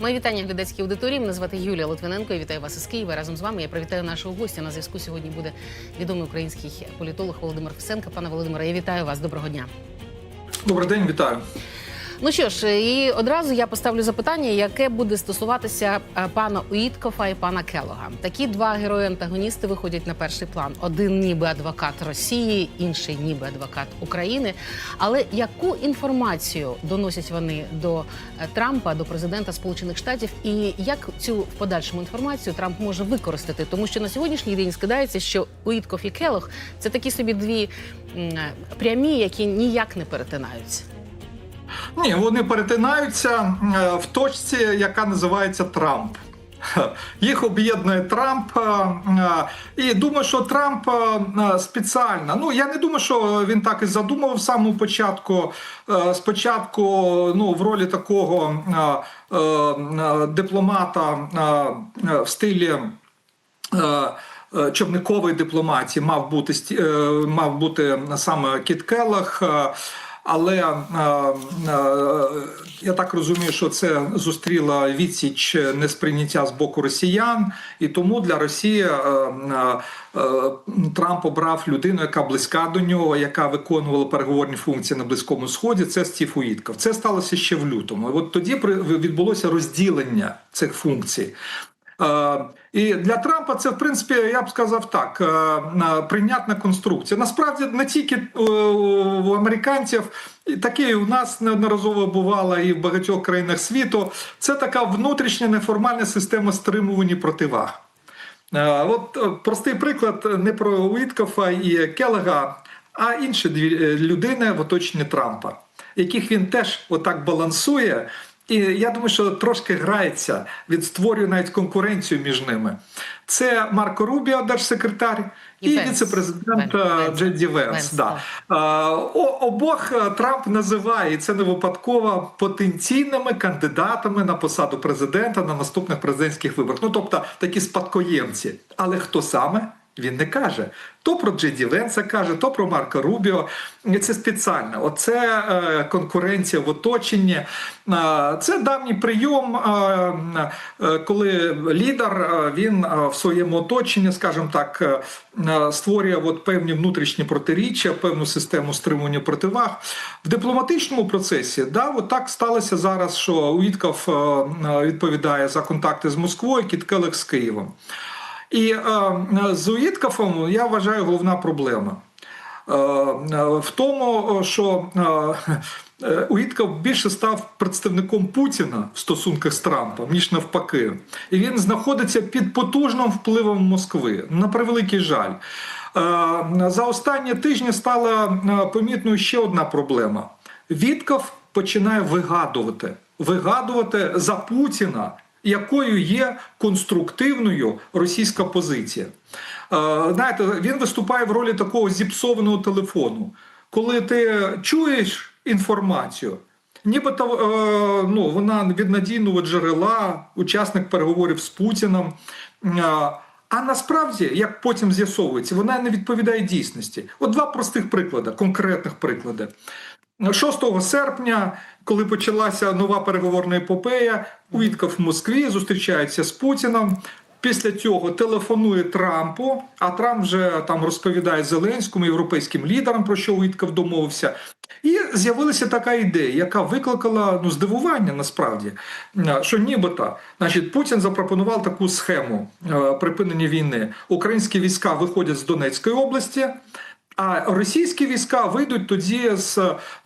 Мої вітання глядацькій аудиторії. Мене звати Юлія Литвиненко. і вітаю вас із Києва. Разом з вами я привітаю нашого гостя. На зв'язку сьогодні буде відомий український політолог Володимир Фесенко. Пане Володимире, я вітаю вас. Доброго дня. Добрий день, вітаю. Ну що ж, і одразу я поставлю запитання, яке буде стосуватися е, пана Уіткофа і пана Келога. Такі два герої-антагоністи виходять на перший план: один ніби адвокат Росії, інший ніби адвокат України. Але яку інформацію доносять вони до е, Трампа, до президента Сполучених Штатів, і як цю в подальшому інформацію Трамп може використати? Тому що на сьогоднішній день скидається, що Уіткоф і Келог це такі собі дві прямі, які ніяк не перетинаються. Ні, вони перетинаються е, в точці, яка називається Трамп. Їх об'єднує Трамп, е, е, і думаю, що Трамп спеціально. Ну я не думаю, що він так і задумав в самому початку. Спочатку, ну в ролі такого дипломата в стилі. Човникової дипломатії мав бути мав бути саме Кіт Келлах, але е, е, я так розумію, що це зустріла відсіч несприйняття з боку росіян, і тому для Росії е, Трамп обрав людину, яка близька до нього, яка виконувала переговорні функції на Близькому Сході. Це Стів Уітков. Це сталося ще в лютому. І от тоді відбулося розділення цих функцій. І для Трампа це в принципі я б сказав так: е, прийнятна конструкція. Насправді не тільки е, у американців, таке і у нас неодноразово бувало і в багатьох країнах світу. Це така внутрішня неформальна система стримування противаг. Е, От простий приклад не про Уіткофа і Келега, а інші дві людини в оточенні Трампа, яких він теж отак балансує. І я думаю, що трошки грається, він створює навіть конкуренцію між ними. Це Марко Рубіо, держсекретар, і, віце-президент е, Венс. Джеді Венс. Венс, да. Е, о- Обох е, Трамп називає і це не випадково потенційними кандидатами на посаду президента на наступних президентських виборах. Ну тобто такі спадкоємці. Але хто саме? Він не каже. То про Джеді Венса каже, то про Марка Рубіо. Це спеціально. Оце е, конкуренція в оточенні. Е, це давній прийом, е, е, коли лідер е, він е, в своєму оточенні, скажімо так, е, е, створює от певні внутрішні протиріччя, певну систему стримування противаг. В дипломатичному процесі да, от так сталося зараз, що Уітков е, відповідає за контакти з Москвою, Кіт Келек з Києвом. І е, з Уіткафом я вважаю головна проблема. Е, е, в тому, що е, більше став представником Путіна в стосунках з Трампом, ніж навпаки. І він знаходиться під потужним впливом Москви. На превеликий жаль. За останні тижні стала помітною ще одна проблема. Вітков починає вигадувати, вигадувати за Путіна якою є конструктивною російська позиція. Е, Знаєте, він виступає в ролі такого зіпсованого телефону, коли ти чуєш інформацію. Нібито е, ну, вона від надійного джерела, учасник переговорів з Путіним. Е, А насправді, як потім з'ясовується, вона не відповідає дійсності. От два простих приклади, конкретних приклади. 6 серпня, коли почалася нова переговорна епопея, Уітков в Москві зустрічається з Путіном. Після цього телефонує Трампу, а Трамп вже там розповідає Зеленському, європейським лідерам, про що Уітков домовився. І з'явилася така ідея, яка викликала ну, здивування насправді, що нібито значить, Путін запропонував таку схему е, припинення війни. Українські війська виходять з Донецької області. А російські війська вийдуть тоді з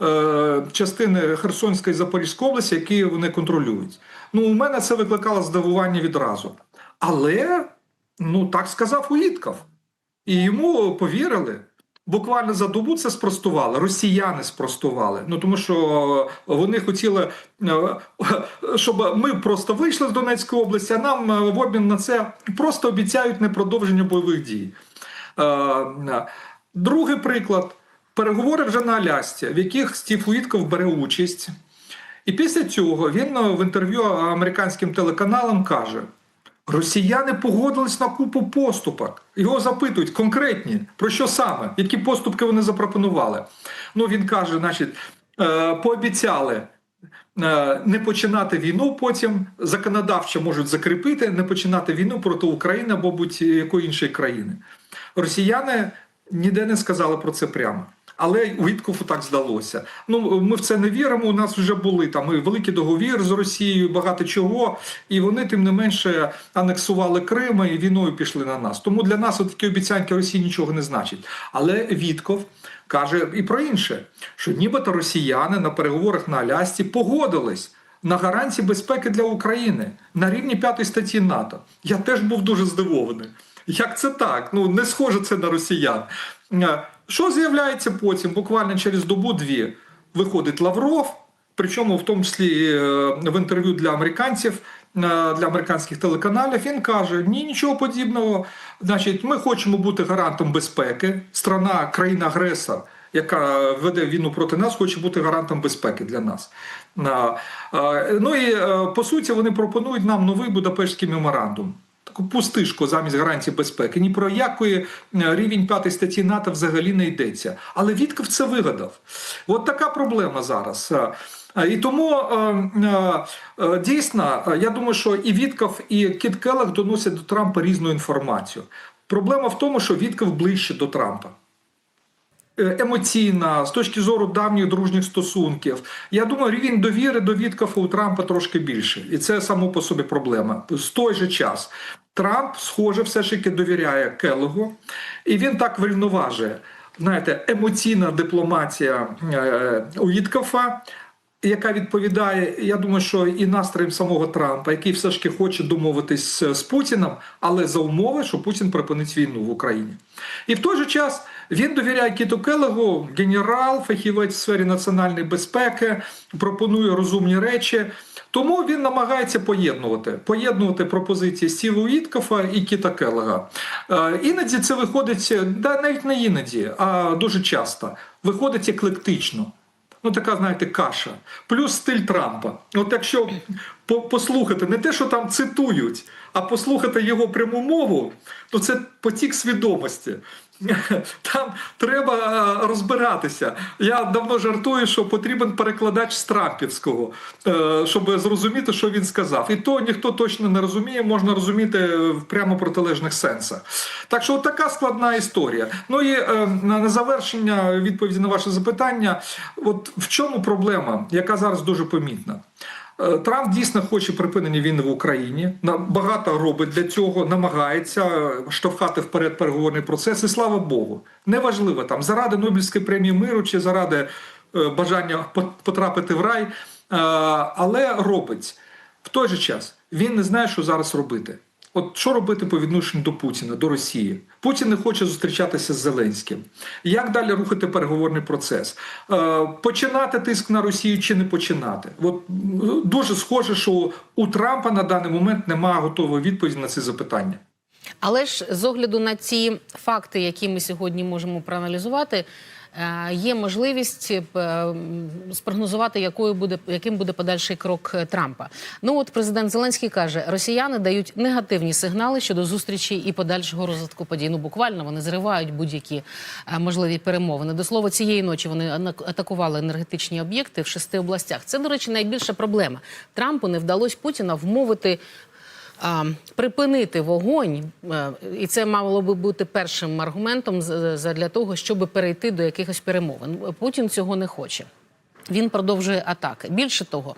е, частини Херсонської і Запорізької області, які вони контролюють. Ну, у мене це викликало здивування відразу. Але ну так сказав Уїтков. І йому повірили. Буквально за добу це спростували. Росіяни спростували. Ну тому що вони хотіли, е, щоб ми просто вийшли з Донецької області, а нам е, в обмін на це просто обіцяють непродовження бойових дій. Е, Другий приклад переговори вже на Алясці, в яких Стів Уітков бере участь. І після цього він в інтерв'ю американським телеканалам каже: Росіяни погодились на купу поступок. Його запитують конкретні, про що саме, які поступки вони запропонували. Ну він каже, значить, е, пообіцяли е, не починати війну потім законодавчо можуть закріпити, не починати війну проти України або будь-якої іншої країни. Росіяни ніде не сказали про це прямо. Але Віткофу так здалося. Ну ми в це не віримо. У нас вже були там великий договір з Росією, багато чого, і вони тим не менше анексували Крим і війною пішли на нас. Тому для нас такі обіцянки Росії нічого не значить. Але Вітков каже і про інше, що нібито росіяни на переговорах на Алясці погодились. На гарантії безпеки для України на рівні п'ятої статті НАТО. Я теж був дуже здивований. Як це так? Ну не схоже це на росіян. Е, Що з'являється потім? Буквально через добу-дві виходить Лавров, причому в тому числі е, в інтерв'ю для американців. е, Для американських телеканалів він каже: ні, нічого подібного. Значить, ми хочемо бути гарантом безпеки. Страна, країна-агресор, яка веде війну проти нас, хоче бути гарантом безпеки для нас. Ну і по суті вони пропонують нам новий Будапештський меморандум. Таку пустишку замість гарантії безпеки. Ні про якої е, рівень п'ятої статті НАТО взагалі не йдеться. Але Вітков це вигадав. От така проблема зараз. Е, е, І тому дійсно, я думаю, що і Вітков, і Кіт Келлах доносять до Трампа різну інформацію. Проблема в тому, що Вітков ближче до Трампа. Емоційна, з точки зору давніх дружніх стосунків. Я думаю, рівень довіри до Віткофа у Трампа трошки більше. І це само по собі проблема. З той же час Трамп, схоже, все ж таки довіряє Келлогу, і він так врівноважує. Знаєте, емоційна дипломатія е, яка відповідає, я думаю, що і настроєм самого Трампа, який все ж таки хоче домовитись з Путіним, але за умови, що Путін припинить війну в Україні. І в той же час він довіряє Кіту Келегу, генерал, фахівець в сфері національної безпеки, пропонує розумні речі. Тому він намагається поєднувати поєднувати пропозиції Стіва Уіткофа і Кіта Келега. Е, іноді це виходить, да, навіть не іноді, а дуже часто виходить еклектично. Ну, така, знаєте, каша. Плюс стиль Трампа. От якщо по- послухати не те, що там цитують, а послухати його пряму мову, то це потік свідомості. Там треба е, розбиратися. Я давно жартую, що потрібен перекладач з Трампівського, е, щоб зрозуміти, що він сказав. І то ніхто точно не розуміє, можна розуміти в прямо протилежних сенсах. Так що, от така складна історія. Ну і е, на завершення відповіді на ваше запитання: от в чому проблема, яка зараз дуже помітна? Е, Трамп дійсно хоче припинення війни в Україні. Багато робить для цього, намагається е, штовхати вперед переговорний процес. І слава Богу, неважливо там заради Нобелівської премії миру чи заради е, бажання по- потрапити в рай, але робить в той же час. Він не знає, що зараз робити. От що робити по відношенню до Путіна, до Росії? Путін не хоче зустрічатися з Зеленським. Як далі рухати переговорний процес? Е, починати тиск на Росію чи не починати? От дуже схоже, що у Трампа на даний момент немає готової відповіді на ці запитання. Але ж з огляду на ці факти, які ми сьогодні можемо проаналізувати, е, є можливість е, спрогнозувати, якою буде яким буде подальший крок е, Трампа. Ну от президент Зеленський каже, росіяни дають негативні сигнали щодо зустрічі і подальшого розвитку подій. Ну буквально вони зривають будь-які е, можливі перемовини. До слова, цієї ночі вони атакували енергетичні об'єкти в шести областях. Це, до речі, найбільша проблема. Трампу не вдалося Путіна вмовити припинити вогонь, е, і це мало би бути першим аргументом для того, щоб перейти до якихось перемовин. Путін цього не хоче. Він продовжує атаки. Більше того,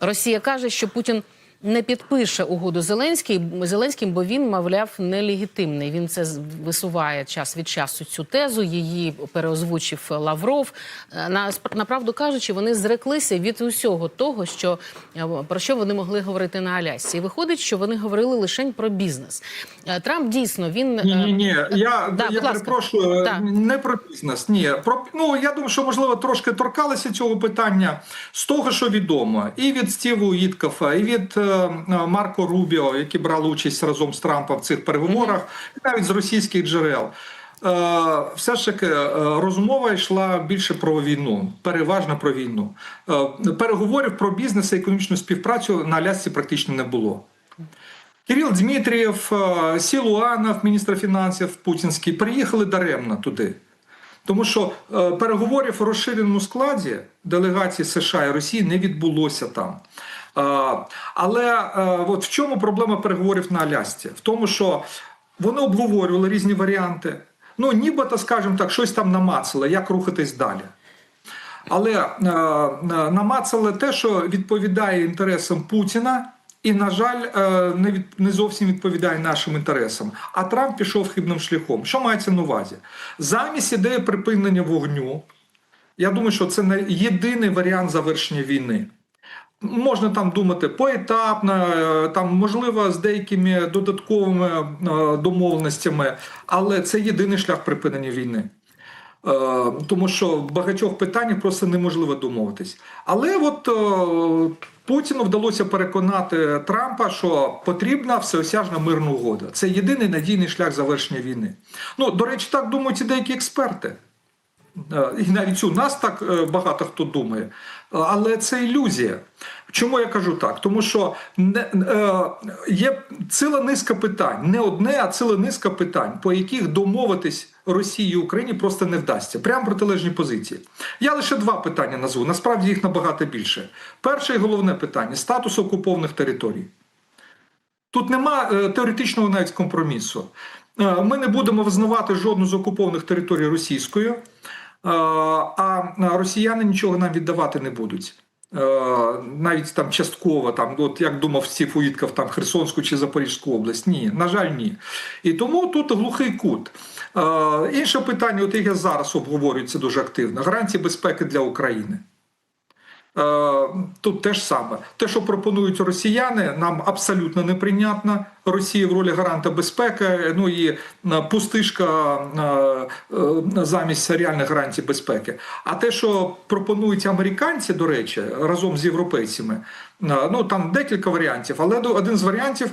Росія каже, що Путін не підпише угоду Зеленський, Зеленським, бо він, мовляв, нелегітимний. Він це висуває час від часу цю тезу. Її переозвучив Лавров. Е, На направду кажучи, вони зреклися від усього того, що е, про що вони могли говорити на Алясці. І виходить, що вони говорили лише про бізнес. Е, Трамп дійсно він Ні, ні, ні. Я, Да, я перепрошую, Так. не про бізнес. Ні, про ну я думаю, що можливо трошки торкалися цього питання з того, що відомо, і від Стіву Іткофа, і від Марко Рубіо, які брали участь разом з Трампом в цих переговорах, і навіть з російських джерел. Е, Все ж таки е, розмова йшла більше про війну, переважно про війну. Е, Переговорів про бізнес і економічну співпрацю на Алясці практично не було. Кирил Дмитрієв, е, Сілуанов, міністр фінансів путінський, приїхали даремно туди. Тому що е, переговорів у розширеному складі делегації США і Росії не відбулося там. Але е, от в чому проблема переговорів на Алясці? В тому, що вони обговорювали різні варіанти. Ну, нібито, скажімо так, щось там намацали, як рухатись далі. Але е, е, намацали те, що відповідає інтересам Путіна, і, на жаль, не, від, не зовсім відповідає нашим інтересам. А Трамп пішов хибним шляхом. Що мається на увазі? Замість ідеї припинення вогню, я думаю, що це не єдиний варіант завершення війни. Можна там думати поетапно, е, там можливо з деякими додатковими е, домовленостями, але це єдиний шлях припинення війни. Е, Тому що в багатьох питаннях просто неможливо домовитись. Але от Путіну вдалося переконати Трампа, що потрібна всеосяжна мирна угода. Це єдиний надійний шлях завершення війни. Ну, до речі, так думають і деякі експерти. І навіть у нас так багато хто думає. Але це ілюзія. Чому я кажу так? Тому що е, є ціла низка питань, не одне, а ціла низка питань, по яких домовитись Росії і Україні просто не вдасться. Прямо протилежні позиції. Я лише два питання назву. Насправді їх набагато більше. Перше і головне питання статус окупованих територій. Тут нема е, теоретичного навіть компромісу. Е, Ми не будемо визнавати жодну з окупованих територій російською, а росіяни нічого нам віддавати не будуть. Е, Навіть там частково, там, от як думав Стів Уїтков, там Херсонську чи Запорізьку область. Ні, на жаль, ні. І тому тут глухий кут. Е, Інше питання, от яке зараз обговорюється дуже активно: гарантії безпеки для України. Е, Тут те ж саме. Те, що пропонують росіяни, нам абсолютно неприйнятно. Росія в ролі гаранта безпеки, ну і е, пустишка е, замість реальних гарантій безпеки. А те, що пропонують американці, до речі, разом з європейцями, ну там декілька варіантів, але один з варіантів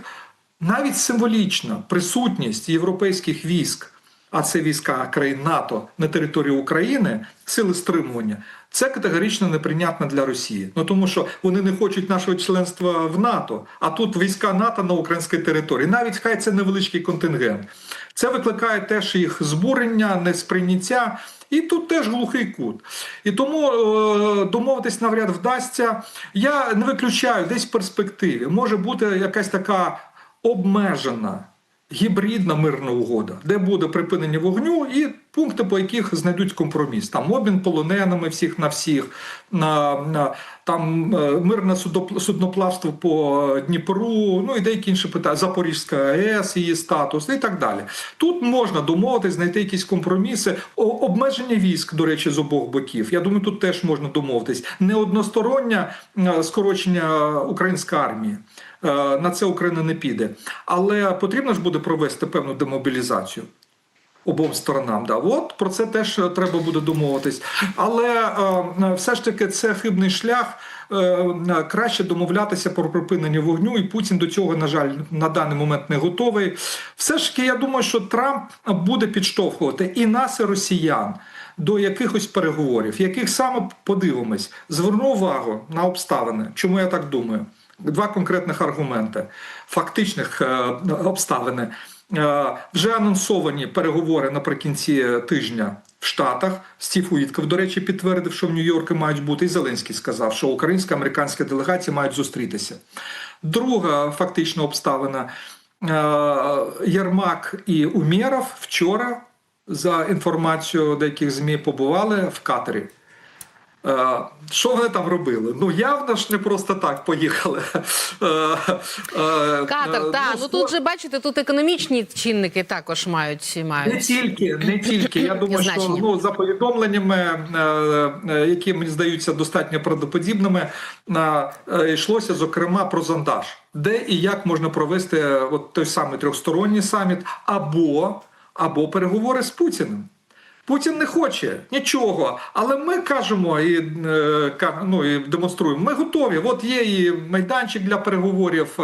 навіть символічна присутність європейських військ а це війська країн НАТО на території України, сили стримування, це категорично неприйнятно для Росії. Ну тому що вони не хочуть нашого членства в НАТО, а тут війська НАТО на українській території. Навіть хай це невеличкий контингент. Це викликає теж їх збурення, несприйняття. І тут теж глухий кут. І тому е, домовитись навряд вдасться. Я не виключаю десь в перспективі. Може бути якась така обмежена гібридна мирна угода, де буде припинення вогню і пункти, по яких знайдуть компроміс. Там обмін полоненими всіх на всіх, на, на там е, мирне судноплавство по Дніпру, ну і деякі інші питання, Запорізька АЕС, її статус і так далі. Тут можна домовитись, знайти якісь компроміси, обмеження військ, до речі, з обох боків. Я думаю, тут теж можна домовитись. Не одностороннє е, скорочення української армії. Е, На це Україна не піде. Але потрібно ж буде провести певну демобілізацію. Обом сторонам, да, от про це теж е, треба буде домовитись. Але е, все ж таки це хибний шлях. Е, е, краще домовлятися про припинення вогню, і Путін до цього, на жаль, на даний момент не готовий. Все ж таки, я думаю, що Трамп буде підштовхувати і нас, і росіян до якихось переговорів, яких саме подивимось. Зверну увагу на обставини. Чому я так думаю? Два конкретних аргументи фактичних е, обставини. Е, Вже анонсовані переговори наприкінці тижня в Штатах. Стів Уітков, до речі, підтвердив, що в Нью-Йорку мають бути. І Зеленський сказав, що українська американська делегація мають зустрітися. Друга фактична обставина. е, Єрмак і Умєров вчора, за інформацією деяких ЗМІ, побували в Катері. Е, Що вони там робили? Ну явно ж не просто так поїхали. Е, е, Катар, е, ну тут же бачите, тут економічні чинники також мають Не тільки, не тільки. Я думаю, що ну за повідомленнями, які мені здаються достатньо правдоподібними, йшлося зокрема про зондаж, де і як можна провести от той самий трьохсторонній саміт, або, або переговори з Путіним. Путін не хоче нічого, але ми кажемо і, е, ну, і демонструємо. Ми готові. От є і майданчик для переговорів.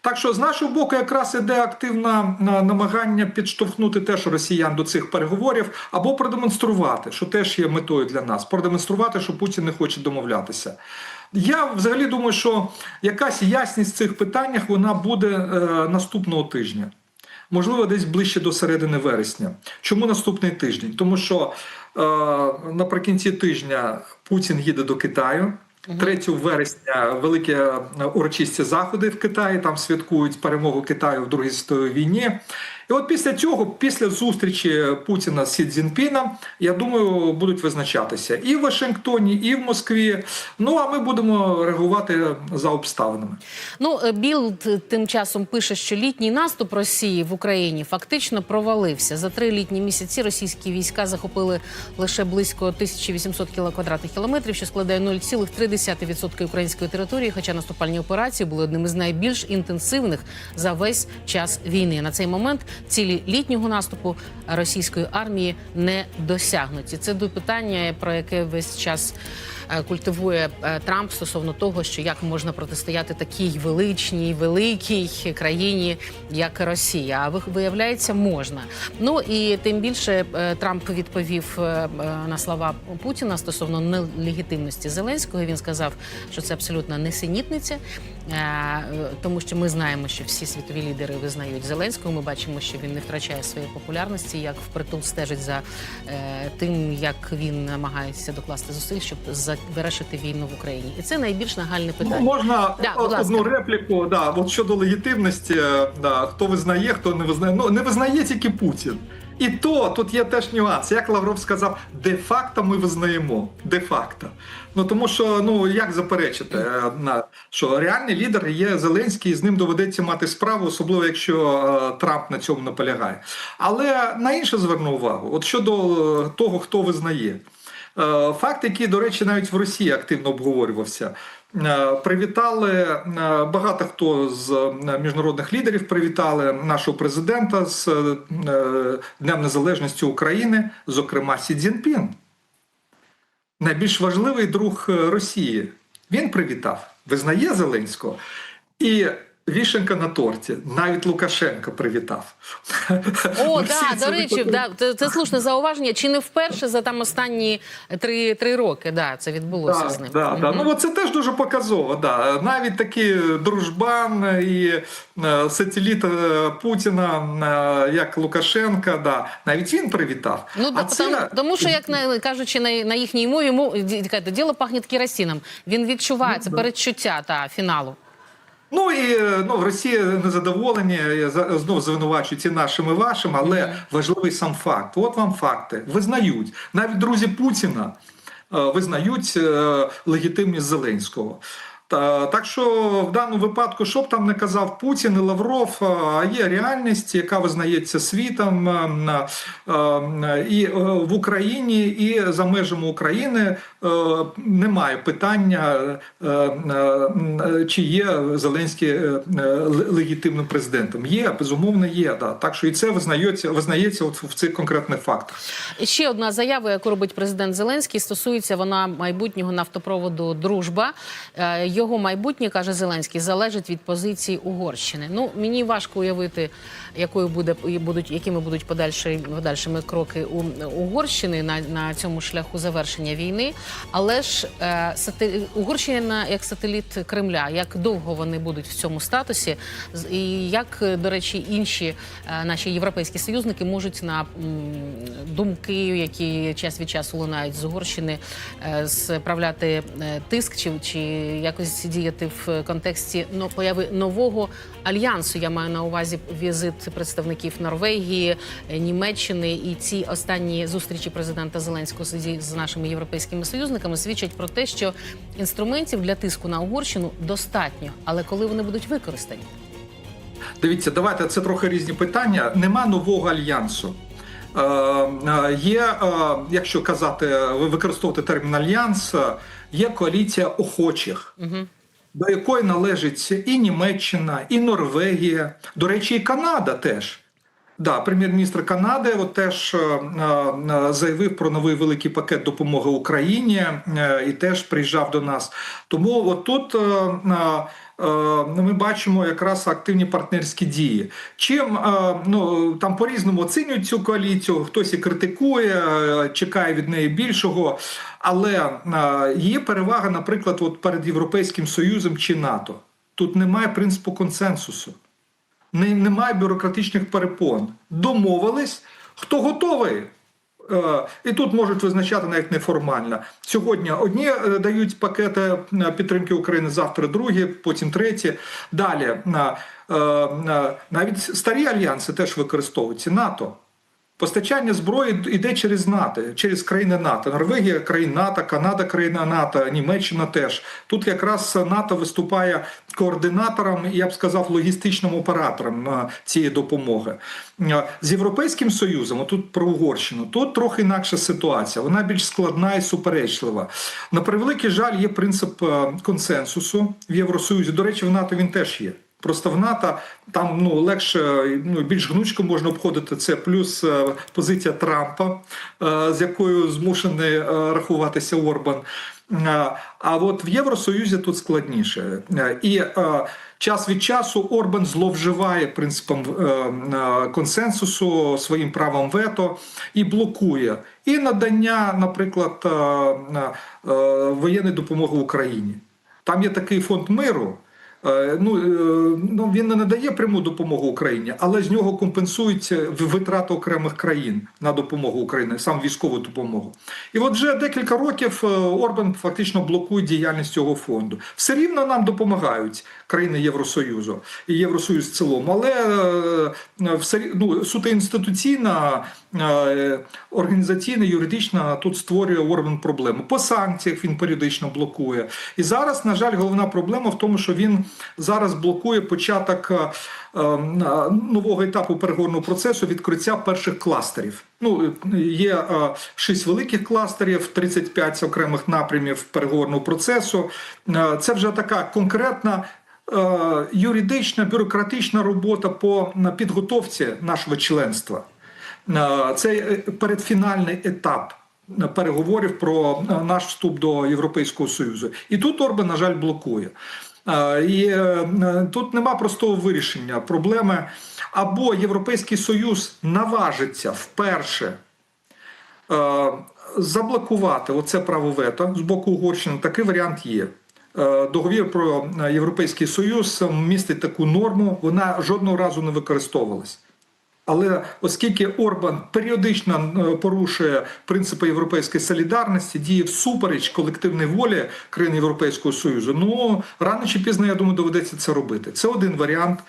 Так що з нашого боку, якраз іде активне намагання підштовхнути теж росіян до цих переговорів, або продемонструвати, що теж є метою для нас. Продемонструвати, що Путін не хоче домовлятися. Я взагалі думаю, що якась ясність в цих питаннях вона буде е, наступного тижня. Можливо, десь ближче до середини вересня. Чому наступний тиждень? Тому що е, наприкінці тижня Путін їде до Китаю. 3 вересня великі е, урочисті заходи в Китаї. Там святкують перемогу Китаю в Другій світовій війні. І от після цього, після зустрічі Путіна з Сі Цзіньпіном, я думаю, будуть визначатися і в Вашингтоні, і в Москві. Ну а ми будемо реагувати за обставинами. Ну, е, Білд тим часом пише, що літній наступ Росії в Україні фактично провалився. За три літні місяці російські війська захопили лише близько 1800 кіло- квадратних кілометрів, що складає 0,3% української території. Хоча наступальні операції були одним із найбільш інтенсивних за весь час війни. На цей момент цілі літнього наступу російської армії не досягнуті. Це до питання, про яке весь час е, культивує е, Трамп стосовно того, що як можна протистояти такій величній, великій країні, як Росія. А виявляється, можна. Ну і тим більше е, Трамп відповів на слова Путіна стосовно нелегітимності Зеленського. Він сказав, що це абсолютно несенітниця, тому що ми знаємо, що всі світові лідери визнають Зеленського. Ми бачимо, що він не втрачає своєї популярності, як впритул стежить за е, тим, як він намагається докласти зусиль, щоб завершити війну в Україні. І це найбільш нагальне Ну, питання. можна Да, одну ласка. репліку. Да, от щодо легітимності, е, да, хто визнає, хто не визнає. Ну не визнає тільки Путін. І то тут є теж нюанс. Як Лавров сказав, де-факто ми визнаємо. Де-факто. Ну тому що ну як заперечити, е, на що реальний лідер є Зеленський, і з ним доведеться мати справу, особливо якщо е, Трамп на цьому наполягає. Але на інше зверну увагу. От щодо е, того, хто визнає. Е, Факт, який, до речі, навіть в Росії активно обговорювався. Е, Привітали е, багато хто з міжнародних лідерів. Привітали нашого президента з Днем Незалежності України, зокрема Сі Цзіньпін. Найбільш важливий друг Росії. Він привітав, визнає Зеленського. І вішенка на торті. Навіть Лукашенко привітав. О, да, до речі, да, це, це слушне зауваження. Чи не вперше за там останні три, три роки да, це відбулося з Да, ним? да, да. Ну, це теж дуже показово. Да. Навіть такий дружбан і е, сателіт е, Путіна, е, як Лукашенка, да. навіть він привітав. Ну, а це... тому, тому що, як на, кажучи на, на їхній мові, мов, ді- діло пахне керосином. Він відчуває Ну, це передчуття та фіналу. Ну і е, ну, в Росії незадоволені, за- знов звинувачують і нашим, і вашим, але важливий сам факт. От вам факти. Визнають. Навіть друзі Путіна е, визнають е, легітимність Зеленського. Та, так що в даному випадку, що б там не казав Путін і Лавров, є реальність, яка визнається світом е, е, е, і е, в Україні, і за межами України е, немає питання, чи є Зеленський легітимним президентом. Є, безумовно, є. Да. Так що і це визнається, визнається от в цих конкретних фактах. Ще одна заява, яку робить президент Зеленський, стосується вона майбутнього нафтопроводу Дружба. Його майбутнє каже Зеленський залежить від позиції Угорщини. Ну мені важко уявити, якою буде і будуть якими будуть подальші подальшими кроки у Угорщини на, на цьому шляху завершення війни. Але ж е, сати... Угорщина як сателіт Кремля, як довго вони будуть в цьому статусі, і як, до речі, інші е, наші європейські союзники можуть на м, думки, які час від часу лунають з Угорщини, е, справляти е, тиск чи, чи якось діяти в контексті ну, появи нового альянсу. Я маю на увазі візит представників Норвегії, е, Німеччини і ці останні зустрічі президента Зеленського з з нашими європейськими союзниками свідчать про те, що інструментів для тиску на Угорщину достатньо, але коли вони будуть використані? Дивіться, давайте це трохи різні питання. Нема нового альянсу. Е, е, Є, е, якщо казати, використовувати термін альянс, є коаліція охочих, до якої належить і Німеччина, і Норвегія, до речі, і Канада теж. Да, прем'єр-міністр Канади от теж е, е, заявив про новий великий пакет допомоги Україні е, і теж приїжджав до нас. Тому от тут е, ми бачимо якраз активні партнерські дії. Чим ну там по-різному оцінюють цю коаліцію, хтось і критикує, чекає від неї більшого. Але є перевага, наприклад, от перед Європейським Союзом чи НАТО. Тут немає принципу консенсусу. немає бюрократичних перепон. Домовились, хто готовий. Е, І тут можуть визначати навіть неформально. Сьогодні одні е, дають пакети е, підтримки України, завтра другі, потім треті. Далі навіть старі альянси теж використовуються НАТО. Постачання зброї йде через НАТО, через країни НАТО. Норвегія країна НАТО, Канада країна НАТО, Німеччина теж. Тут якраз НАТО виступає координатором я б сказав логістичним оператором е, цієї допомоги. Е, З Європейським Союзом, тут про Угорщину, тут трохи інакша ситуація. Вона більш складна і суперечлива. На превеликий жаль, є принцип е, консенсусу в Євросоюзі. До речі, в НАТО він теж є. Просто в НАТО там ну легше ну більш гнучко можна обходити це. Плюс е, позиція Трампа, е, з якою змушений е, рахуватися Орбан. А от в Євросоюзі тут складніше. І час від часу Орбан зловживає принципом консенсусу, своїм правом вето і блокує і надання, наприклад, воєнної допомоги Україні. Там є такий фонд миру. Е, Ну, е, ну він не надає пряму допомогу Україні, але з нього компенсують витрати окремих країн на допомогу Україні, сам військову допомогу. І от вже декілька років е, Орбан фактично блокує діяльність цього фонду. Все рівно нам допомагають країни Євросоюзу і Євросоюз в цілому, але все ну, суто інституційна, організаційна, юридична тут створює Орбан проблему. По санкціях він періодично блокує. І зараз, на жаль, головна проблема в тому, що він зараз блокує початок е, е, нового етапу переговорного процесу відкриття перших кластерів. Ну, є е, шість великих кластерів, 35 окремих напрямів переговорного процесу. Е, Це вже така конкретна. е, Юридична бюрократична робота по підготовці нашого членства. Е, Це е, передфінальний етап е, переговорів про наш вступ до Європейського Союзу. І тут Орбан, на жаль, блокує. І тут нема простого вирішення проблеми. Або Європейський Союз наважиться вперше заблокувати оце право вето з боку Угорщини. Такий варіант є. Договір про Європейський Союз містить таку норму, вона жодного разу не використовувалась. Але оскільки Орбан періодично е, порушує принципи європейської солідарності, діє всупереч колективної волі країн Європейського Союзу, ну рано чи пізно, я думаю, доведеться це робити. Це один варіант.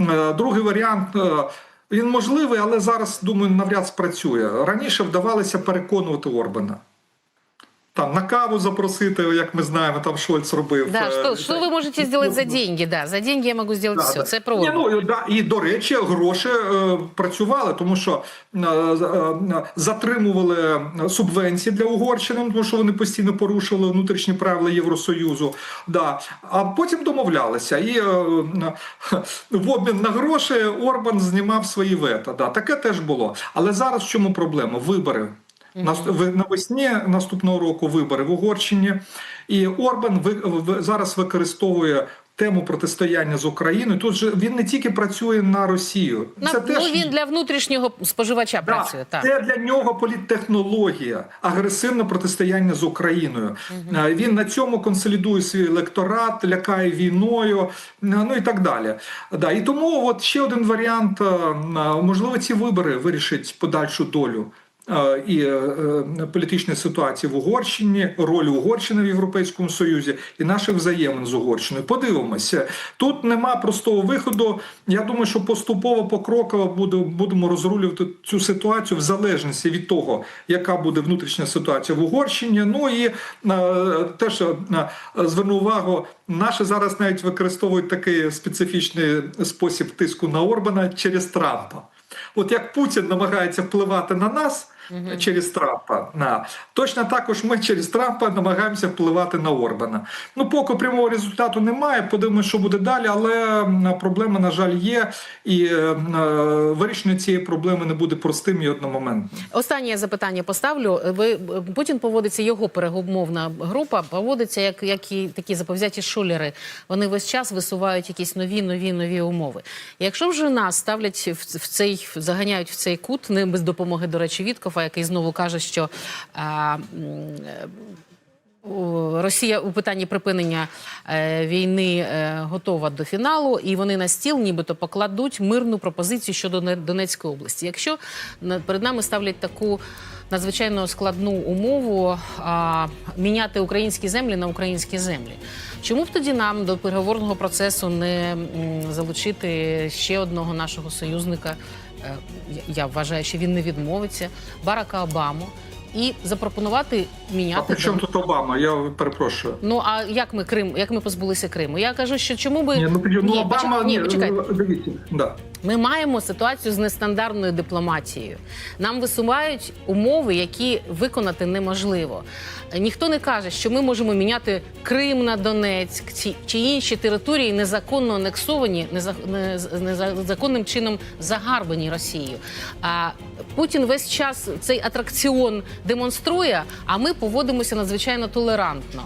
Е, Другий варіант. е, Він можливий, але зараз, думаю, навряд спрацює. Раніше вдавалося переконувати Орбана. Там на каву запросити, як ми знаємо, там Шольц робив. Да, Е, что, что вы можете сделать за деньги? Да, за деньги я могу сделать Да, все. да. Це про Ні, ну, да, і до речі, гроші е, працювали, тому що е, е, затримували субвенції для Угорщини, тому що вони постійно порушили внутрішні правила Євросоюзу. Да. А потім домовлялися. І е, в обмін на гроші Орбан знімав свої вето. Да, таке теж було. Але зараз в чому проблема? Вибори. Навесні наступного року вибори в Угорщині, і Орбан зараз використовує тему протистояння з Україною. Тут же він не тільки працює на Росію, На, ну, він для внутрішнього споживача Да, працює. Так. Це для нього політтехнологія, агресивне протистояння з Україною. Е, Він на цьому консолідує свій електорат, лякає війною, е, ну і так далі. Да, і тому от ще один варіант: е, можливо, ці вибори вирішать подальшу долю. І е, е, політичної ситуації в Угорщині, роль Угорщини в Європейському Союзі і наших взаємин з Угорщиною. Подивимося. Тут нема простого виходу. Я думаю, що поступово покроково будемо розрулювати цю ситуацію в залежності від того, яка буде внутрішня ситуація в Угорщині. Ну і е, теж зверну увагу, наші зараз навіть використовують такий специфічний спосіб тиску на Орбана через Трампа. От як Путін намагається впливати на нас через Трампа, на точно також ми через Трампа намагаємося впливати на Орбана. Ну поки прямого результату немає. Подивимося, що буде далі, але проблема, на жаль, є, і е, е, вирішення цієї проблеми не буде простим і одномоментним. Останнє запитання поставлю. Ви Путін поводиться, його перемовна група поводиться як, як і такі заповзяті шулери. Вони весь час висувають якісь нові, нові, нові умови. Якщо вже нас ставлять в, в цей заганяють в цей кут, не без допомоги, до речі, Віткофа, який знову каже, що а, Росія у питанні припинення е, війни е, готова до фіналу, і вони на стіл нібито покладуть мирну пропозицію щодо Донецької області. Якщо перед нами ставлять таку надзвичайно складну умову а, міняти українські землі на українські землі, чому б тоді нам до переговорного процесу не залучити ще одного нашого союзника? Е, я- вважаю, що він не відмовиться Барака Обаму. І запропонувати А при чому тут Обама? Я перепрошую. Ну а як ми Крим, як ми позбулися Криму? Я кажу, що чому би Ні, ну, ну Обама ні, почекайте. дивіться, да. Ми маємо ситуацію з нестандартною дипломатією. Нам висувають умови, які виконати неможливо. Ніхто не каже, що ми можемо міняти Крим на Донецьк чи, інші території незаконно анексовані, незаконним чином загарбані Росією. А Путін весь час цей атракціон демонструє, а ми поводимося надзвичайно толерантно.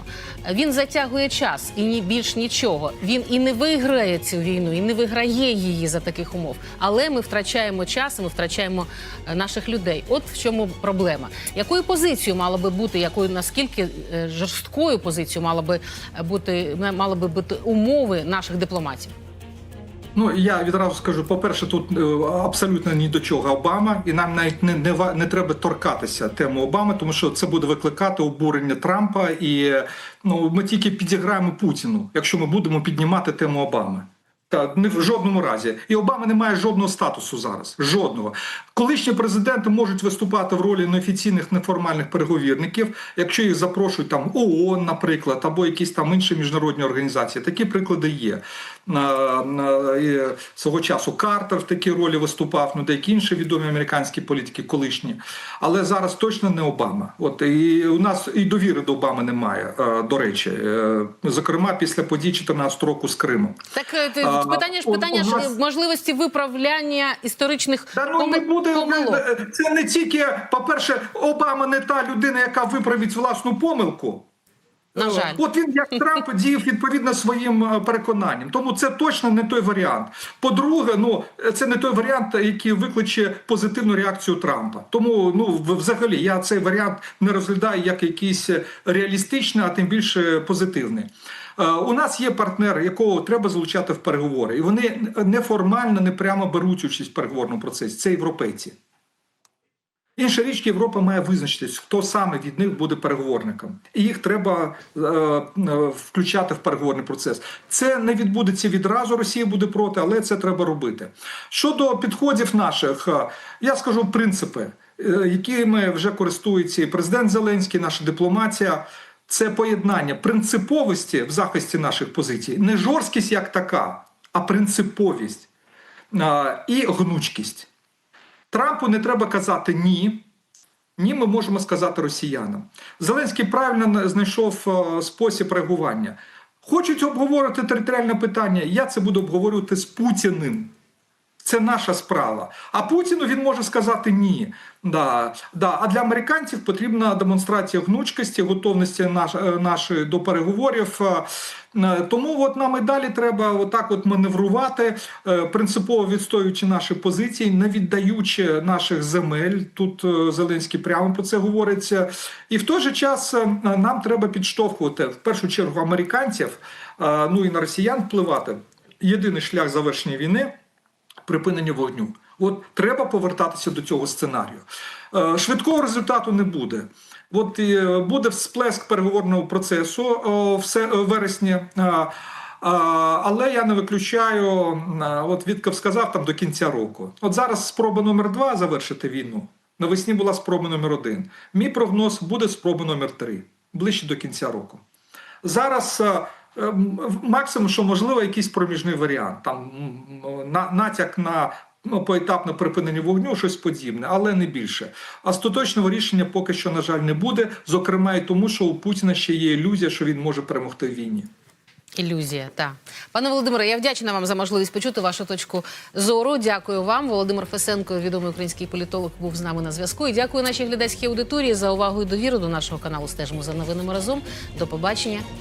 Він затягує час і ні більш нічого. Він і не виграє цю війну, і не виграє її за таких умов. Але ми втрачаємо час, ми втрачаємо е, наших людей. От в чому проблема. Якою позицією мало би бути, якою наскільки е, жорсткою позицією мало би е, бути мали би бути умови наших дипломатів? Ну я відразу скажу: по-перше, тут е, абсолютно ні до чого Обама, і нам навіть не, не, не треба торкатися тему Обами, тому що це буде викликати обурення Трампа, і ну ми тільки підіграємо Путіну, якщо ми будемо піднімати тему Обами. Та не в жодному разі. І Обама не має жодного статусу зараз. Жодного. Колишні президенти можуть виступати в ролі неофіційних неформальних переговірників, якщо їх запрошують там ООН, наприклад, або якісь там інші міжнародні організації. Такі приклади є. Свого часу Картер в такій ролі виступав, ну деякі інші відомі американські політики, колишні. Але зараз точно не Обама. От і у нас і довіри до Обами немає, е, до речі, Е, зокрема після подій 14 року з Кримом. Так е, ти- питання ж питання ж нас- можливості виправляння історичних Та ну не буде помилок. це не тільки, по-перше, Обама не та людина, яка виправить власну помилку. На жаль. От він, як Трамп, діяв відповідно своїм е, переконанням. Тому це точно не той варіант. По-друге, ну це не той варіант, який викличе позитивну реакцію Трампа. Тому ну взагалі я цей варіант не розглядаю як якийсь реалістичний, а тим більше позитивний. Е, У нас є партнер, якого треба залучати в переговори, і вони неформально, не прямо беруть участь в переговорному процесі. Це європейці. Інша річ, Європа має визначитись, хто саме від них буде переговорником, і їх треба е, е, включати в переговорний процес. Це не відбудеться відразу. Росія буде проти, але це треба робити. Щодо підходів наших, е, я скажу принципи, е, якими вже користується і президент Зеленський, наша дипломатія. Це поєднання принциповості в захисті наших позицій, не жорсткість як така, а принциповість е, і гнучкість. Трампу не треба казати ні. Ні, ми можемо сказати росіянам. Зеленський правильно знайшов е, спосіб реагування. Хочуть обговорити територіальне питання. Я це буду обговорювати з Путіним. Це наша справа. А Путіну він може сказати ні. Да, да. А для американців потрібна демонстрація гнучкості, готовності е, нашої до переговорів. Е, е, Тому от нам і далі треба отак от маневрувати, принципово відстоюючи наші позиції, не віддаючи наших земель. Тут Зеленський прямо про це говориться. І в той же час нам треба підштовхувати в першу чергу американців, ну і на росіян впливати. Єдиний шлях завершення війни припинення вогню. От треба повертатися до цього сценарію. Е, Швидкого результату не буде. От е, буде всплеск переговорного процесу е, вересні. е, е, Але я не виключаю, от Вітков сказав там до кінця року. От зараз спроба номер два завершити війну. Навесні була спроба номер один. Мій прогноз буде спроба номер три ближче до кінця року. Зараз максимум, що можливо, якийсь проміжний варіант, там на, натяк на ну, поетапне припинення вогню, щось подібне, але не більше. Остаточного рішення поки що, на жаль, не буде. Зокрема, і тому, що у Путіна ще є ілюзія, що він може перемогти в війні. Ілюзія, так. Пане Володимире, я вдячна вам за можливість почути вашу точку зору. Дякую вам. Володимир Фесенко, відомий український політолог, був з нами на зв'язку. І дякую нашій глядацькій аудиторії за увагу і довіру до нашого каналу. Стежимо за новинами разом. До побачення